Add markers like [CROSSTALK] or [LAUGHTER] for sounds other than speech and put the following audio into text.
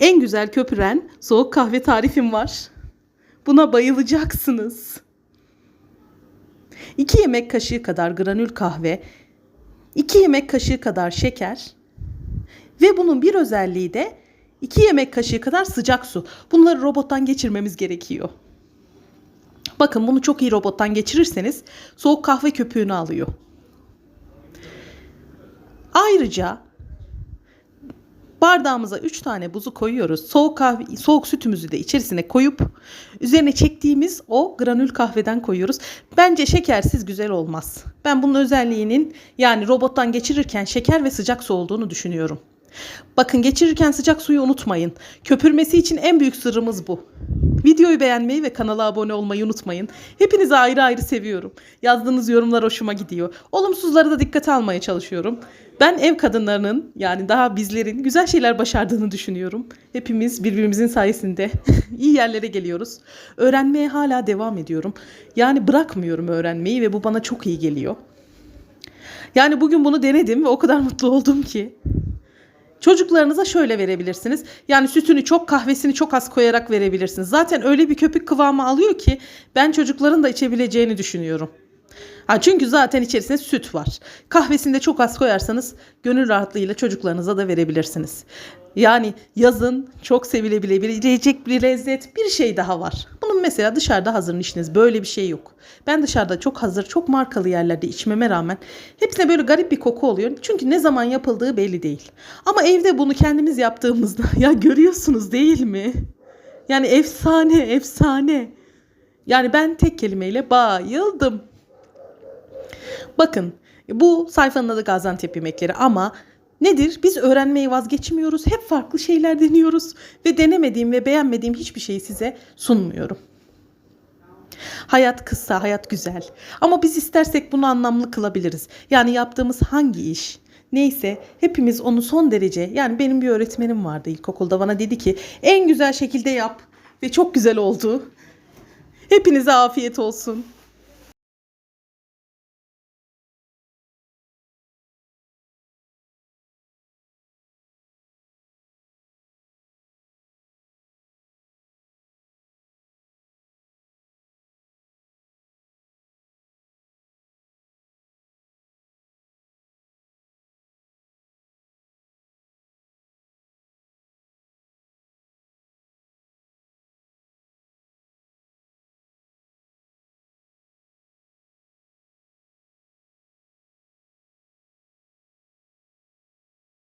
En güzel köpüren soğuk kahve tarifim var. Buna bayılacaksınız. 2 yemek kaşığı kadar granül kahve, 2 yemek kaşığı kadar şeker ve bunun bir özelliği de 2 yemek kaşığı kadar sıcak su. Bunları robottan geçirmemiz gerekiyor. Bakın bunu çok iyi robottan geçirirseniz soğuk kahve köpüğünü alıyor. Ayrıca bardağımıza 3 tane buzu koyuyoruz. Soğuk kahve soğuk sütümüzü de içerisine koyup üzerine çektiğimiz o granül kahveden koyuyoruz. Bence şekersiz güzel olmaz. Ben bunun özelliğinin yani robottan geçirirken şeker ve sıcak su olduğunu düşünüyorum. Bakın geçirirken sıcak suyu unutmayın. Köpürmesi için en büyük sırrımız bu. Videoyu beğenmeyi ve kanala abone olmayı unutmayın. Hepinizi ayrı ayrı seviyorum. Yazdığınız yorumlar hoşuma gidiyor. Olumsuzları da dikkate almaya çalışıyorum. Ben ev kadınlarının yani daha bizlerin güzel şeyler başardığını düşünüyorum. Hepimiz birbirimizin sayesinde [LAUGHS] iyi yerlere geliyoruz. Öğrenmeye hala devam ediyorum. Yani bırakmıyorum öğrenmeyi ve bu bana çok iyi geliyor. Yani bugün bunu denedim ve o kadar mutlu oldum ki. Çocuklarınıza şöyle verebilirsiniz. Yani sütünü çok kahvesini çok az koyarak verebilirsiniz. Zaten öyle bir köpük kıvamı alıyor ki ben çocukların da içebileceğini düşünüyorum. Ha çünkü zaten içerisinde süt var. Kahvesini de çok az koyarsanız gönül rahatlığıyla çocuklarınıza da verebilirsiniz. Yani yazın çok sevilebilecek bir lezzet bir şey daha var. Bunun mesela dışarıda hazırlayışınız böyle bir şey yok. Ben dışarıda çok hazır, çok markalı yerlerde içmeme rağmen hepsine böyle garip bir koku oluyor. Çünkü ne zaman yapıldığı belli değil. Ama evde bunu kendimiz yaptığımızda [LAUGHS] ya görüyorsunuz değil mi? Yani efsane, efsane. Yani ben tek kelimeyle bayıldım. Bakın bu sayfanın adı Gaziantep yemekleri ama nedir? Biz öğrenmeyi vazgeçmiyoruz. Hep farklı şeyler deniyoruz ve denemediğim ve beğenmediğim hiçbir şeyi size sunmuyorum. Hayat kısa, hayat güzel. Ama biz istersek bunu anlamlı kılabiliriz. Yani yaptığımız hangi iş neyse hepimiz onu son derece yani benim bir öğretmenim vardı ilkokulda bana dedi ki en güzel şekilde yap ve çok güzel oldu. Hepinize afiyet olsun.